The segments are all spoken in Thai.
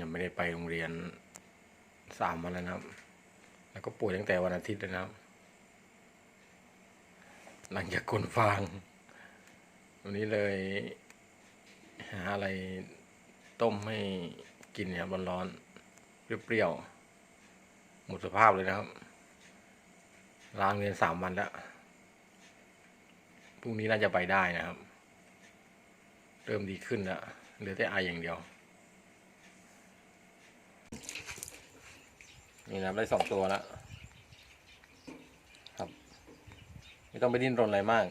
ยังไม่ได้ไปโรงเรียนสามวันแล้วนะครับ แล้วก็ป่วยตั้งแต่วันอาทิตย์แล้วนะครับ หลังจากกลนฟาง วันนี้เลย หาอะไรต้มให้กินเนี่ยร้อนๆเปรี้ยวๆหมดสภาพเลยนะครับลาโรงเรียนสามวันแล้วพรุ่งนี้น่าจะไปได้นะครับ เริ่มดีขึ้นแล้วเหลือแต่ไออย่างเดียว นี่นะได้สองตัวแล้วครับ ไม่ต้องไปดิ้นรนอะไรมาก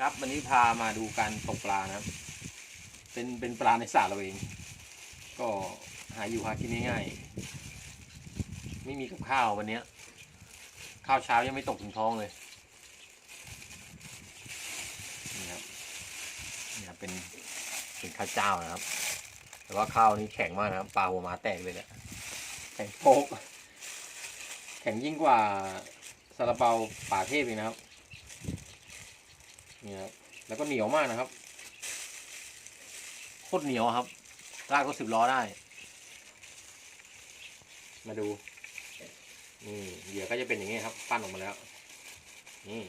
ครับวันนี้พามาดูการตกปลานะครับ เป็นเป็นปลาในสระเราเอง ก็หาอยู่หากินง่ายๆไม่มีกับข้าววันนี้ข้าวเช้ายังไม่ตกถึงท้องเลยนี่ครับนี่ครับเป็น เป็นข้าวเจ้านะครับ แต่ว่าข้าวนี้แข็งมากนะครับปลาหัวมาแตกเลยเนี่ยแข็งโป๊กแข็งยิ่งกว่าซาลาเปาป่าเทพอีกนะครับนี่ครับแล้วก็เหนียวมากนะครับโคตรเหนียวครับลากก็สิบล้อได้ มาดูนี่เหยื่อก็จะเป็นอย่างนี้ครับปั้นออกมาแล้ว นี่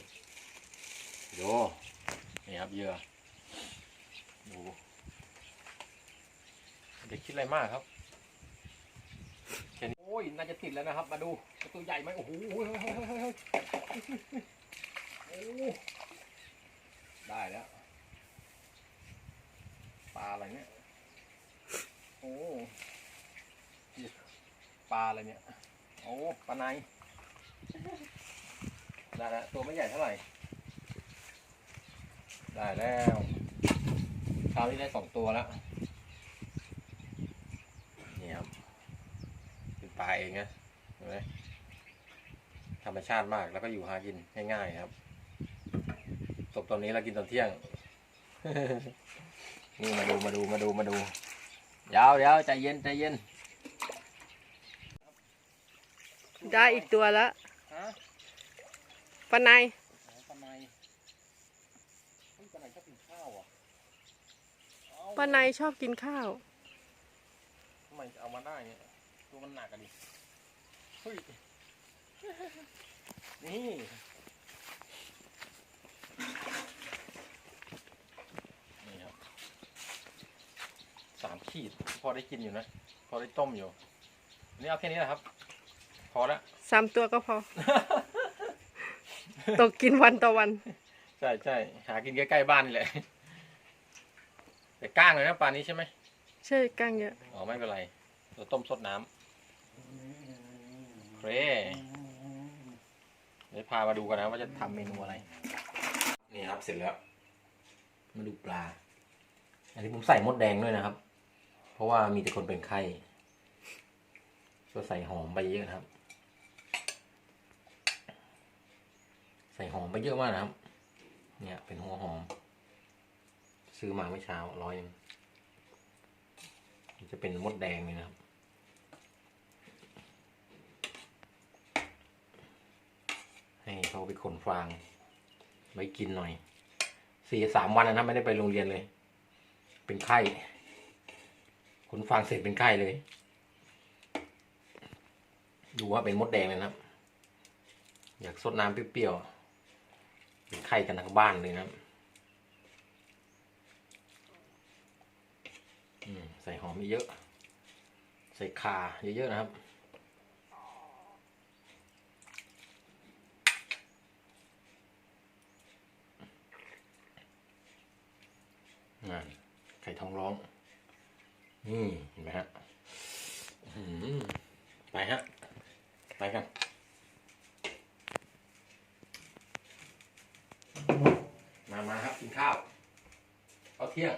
โยนี่ครับเหยื่อดู อย่าคิดอะไรมากครับแค่นี้โอ้ยน่าจะติดแล้วนะครับ มาดูตัวใหญ่ไหมโอ้โหได้แล้วปลาอะไรเนี่ยโอ้ปลาอะไรเนี่ยโอ้ปลาในได้แล้วตัวไม่ใหญ่เท่าไหร่ ได้แล้วคราวนี้ได้สองตัวแล้วนี่ครับ เป็นปลาเองนะเห็นไหมธรรมชาติมากแล้วก็อยู่หากินง่ายๆครับตกตอนนี้เรากินตอนเที่ยง นี่มาดูมาดูมาดูมาดูเดี๋ยวเดี๋ยวใจเย็นใจเย็น ได้อีกตัวแล้วฮะปานายปลาในเฮ้ยปลาในชอบกินข้าวอะเอ้าปานายชอบกินข้าวทำไมจะเอามาได้เนี่ย ตัวมันหนักอะดิเฮ้ยนี่นี่ครับสามขีด พอได้กินอยู่นะ พอได้ต้มอยู่อันนี่เอาแค่นี้แหละครับ พอแล้วสามตัวก็พอ ตกกินวันต่อวัน ใช่ใช่หากินใกล้ๆบ้านนี่แหละแต่ก้างเลยนะปลานี้ใช่ไหม ใช่กั้งเยอะ อ๋อ ไม่เป็นไรเราต้มสดน้ำ เคเดี๋ยวพามาดูกันนะว่าจะทำเมนูอะไร นี่ครับเสร็จแล้ว มาดูปลา อันนี้ผมใส่มดแดงด้วยนะครับ เพราะว่ามีแต่คนเป็นไข้ก็ใส่หอมไปเยอะนะครับ ใส่หอมไปเยอะมากนะครับ เนี่ยเป็นหัวหอม ซื้อมาเมื่อเช้าร้อยนึงจะเป็นมดแดงเลยนะครับ ให้เขาไปขน ฟาง ไว้กินหน่อยสี่สามวันแล้วนะไม่ได้ไปโรงเรียนเลย เป็นไข้ขนฟางเสร็จเป็นไข้เลย ดูว่าเป็นมดแดงเลยนะครับ อยากสดน้ำเปรี้ยวๆเป็นไข้กันทั้งบ้านเลยนะใส่หอมเยอะ ใส่ข่าเยอะๆนะครับ นั่นไข่ ทองร้อง นี่เห็นไหมฮะไปฮะ ไปกันมามาครับกินข้าวเอาเที่ยง